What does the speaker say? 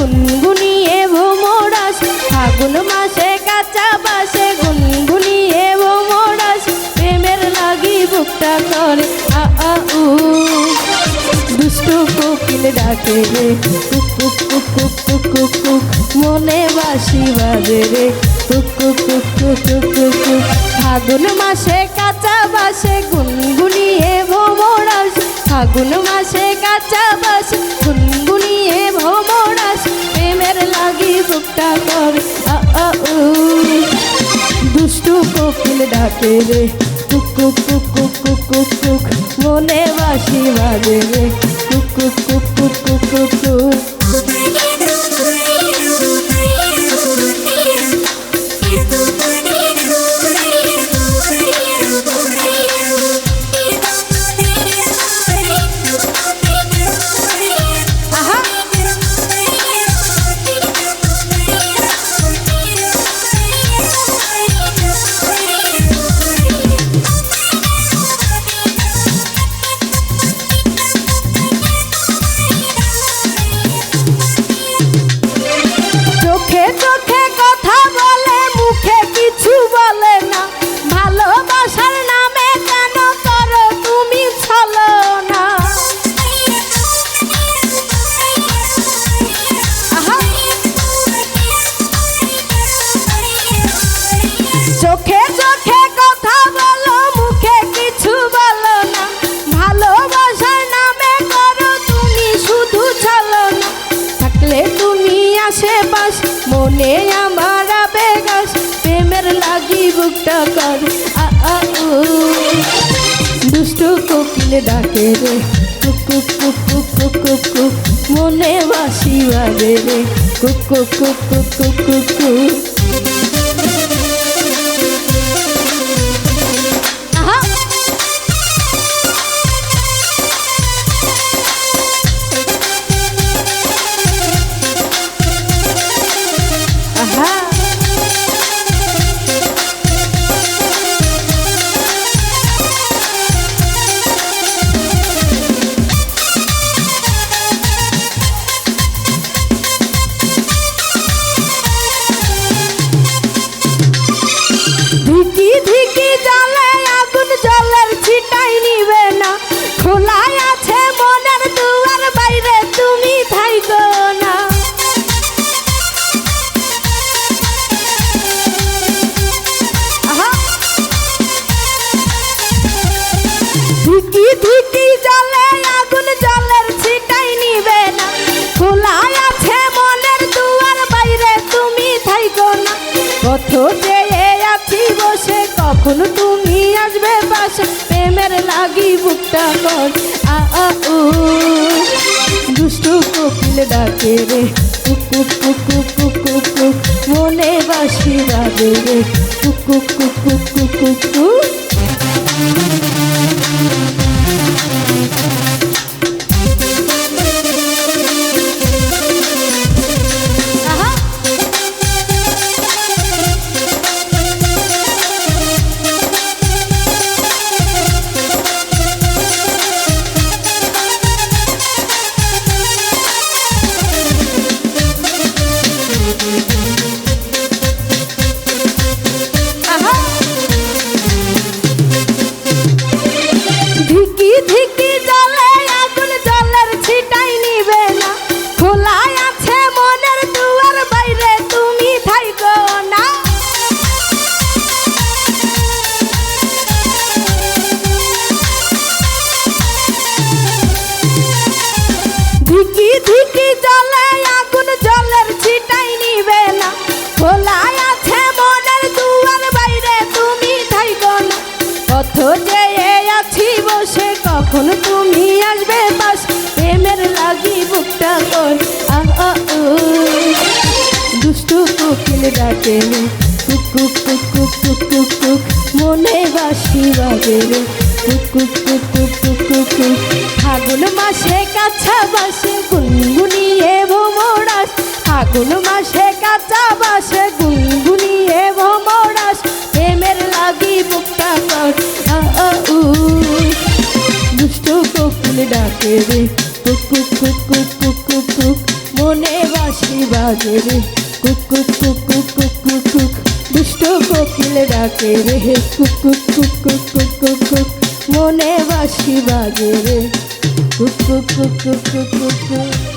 গুনগুনিয়ে ভোমরাস ফাগুন মাসে কাঁচা বাসে গুনগুনিয়ে ভোমরাস প্রেমের লাগি বুকটা করে আ আ উ দুষ্টু কোকিল ডাকে রে কুক মনে বাসি বাজে রে কুক কুক ফাগুন মাসে কাঁচা বাসে গুনগুনিয়ে ভোমরাস ফাগুন মাসে কাঁচা বাসে গুনগুনিয়ে ভোমরাস প্রেমের লাগি বুকটা করে। আ আ, উ। দুষ্টু কোকিল ডাকে রে, কুক কুক কুক কুক। কুক কুক কুক মনে বাসি বাজে রে কুক কুক কুক। বুকটা কর দুষ্ট কোকিল ডাকে রে কুক কুক কুক কুক কুক কুক কুক মনে বাসি বাজে রে কুক কুক কুক কুক কি কখন তুমি আসবে পাশে প্রেমের লাগি বুকটা কর আ ও দুষ্টু কোকিল ডাকে রে কুক কুক কুক কুক মনে বাসি বাজে রে কুকু কুকু কুকু কুক বসে কখন তুমি আসবে পাশ প্রেমের লাগি বুকটা কর দুষ্টু কোকিল ডাকে কুক কুক কুক কুক মনে বাসি বাজে কুক কুক কুক কুক ফাগুন মাসে কাছা বাসে গুনগুনিয়ে ভোমরাস ফাগুন মাসে ডাকে রে কুক কুক কুক কুক কুক কুক কুক মনে বাসি বাজে রে কুক কুক কুক কুক কুক কুক কুক দুষ্ট কোকিল ডাকে রে কুক কুক কুক কুক মনে বাসি বাজে রে কুক কুক কুক কুক